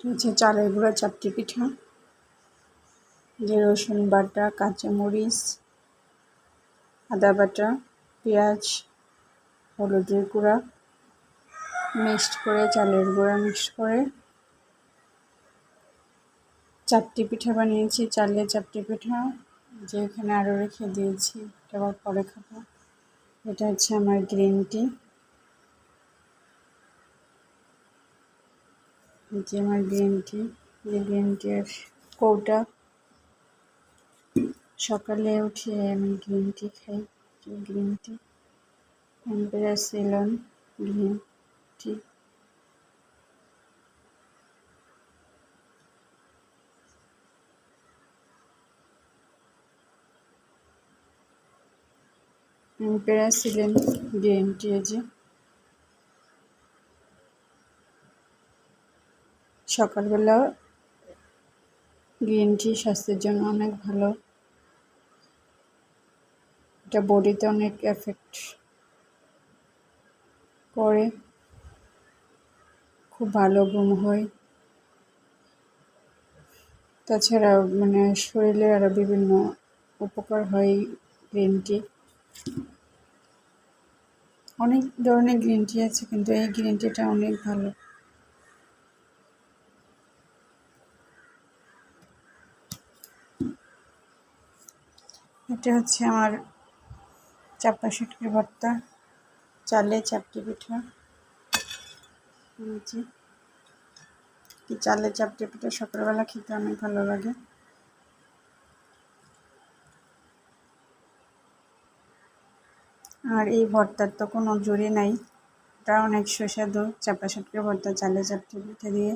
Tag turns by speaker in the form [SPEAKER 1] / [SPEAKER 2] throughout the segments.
[SPEAKER 1] হচ্ছে চালের গুঁড়া চাপটি পিঠা, যে রসুন বাটা, কাঁচামরিচ, আদা বাটা, পেঁয়াজ, হলুদের গুঁড়া মিক্সড করে, চালের গুঁড়া মিক্সড করে চাপটি পিঠা বানিয়েছি। চালের চাপটি পিঠা, যে এখানে আরও রেখে দিয়েছি, এটা আবার পরে খাব। এটা হচ্ছে আমার গ্রিন টি। যে আমার গ্রিন টি যে গ্রিন টির কৌটা। সকালে উঠে আমি গ্রিন টি খাই গ্রিন টি এম্পেরা গ্রিন টি এম্পেরা সিলেন গ্রিন টি যে। সকালবেলা গ্রিন টি স্বাস্থ্যের জন্য অনেক ভালো। এটা বডিতে অনেক এফেক্ট করে খুব ভালো ঘুম হয়। তাছাড়া মানে শরীরে আরও বিভিন্ন উপকার হয় গ্রিন টি অনেক ধরনের গ্রিন টি আছে, কিন্তু এই গ্রিন টিটা অনেক ভালো। এটা হচ্ছে আমার চাপা শুটকি ভর্তা, চালে চাপটি পিঠা। কি চালে চাপটি পিঠা সকালবেলা খেতে অনেক ভালো লাগে। আর এই ভর্তার তো কোনো জুড়ি নাই। এটা অনেক সুস্বাদু চাপা শুটকি ভর্তা, চালে চাপটি পিঠা দিয়ে।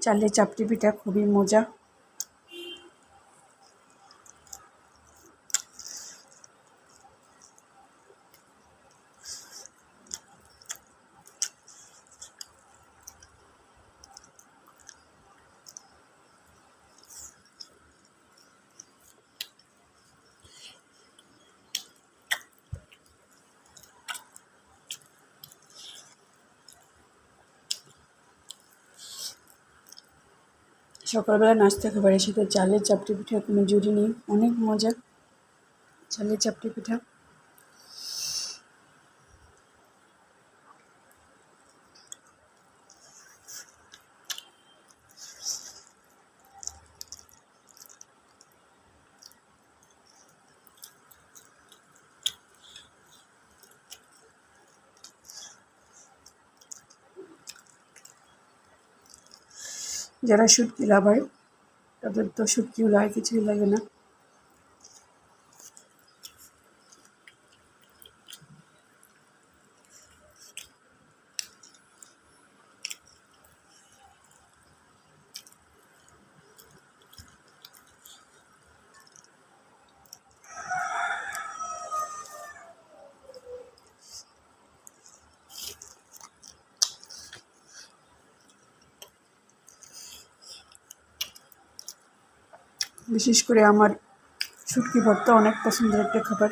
[SPEAKER 1] চালের চাপটি পিঠা খুবই মজা। সকালবেলা নাস্তা খাবারের সাথে চালের চাপটি পিঠা কোনো জুড়ি নেই, অনেক মজা। চালের চাপটি পিঠা। যারা শুটকি লাভার তাদের তো শুটকিও লাগে কিছুই লাগে না। বিশেষ করে আমার শুটকি ভর্তা অনেক পছন্দের একটা খাবার।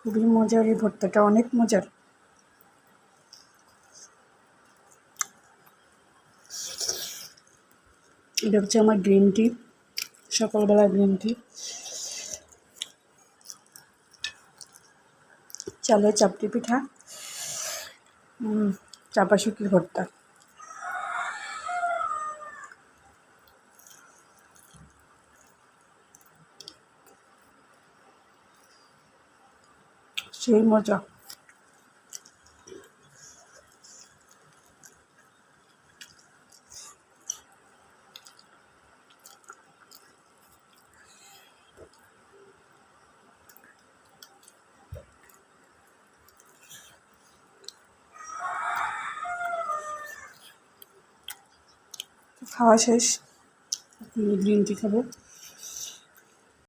[SPEAKER 1] খুবই মজার এই ভর্তাটা অনেক মজার। এটা হচ্ছে আমার গ্রিন টি সকালবেলা গ্রিন টি। চালের চাপটি পিঠা উম, চাপা শুকির ভর্তা। সেই মজা। খাওয়া শেষ। গ্রিন টি খাব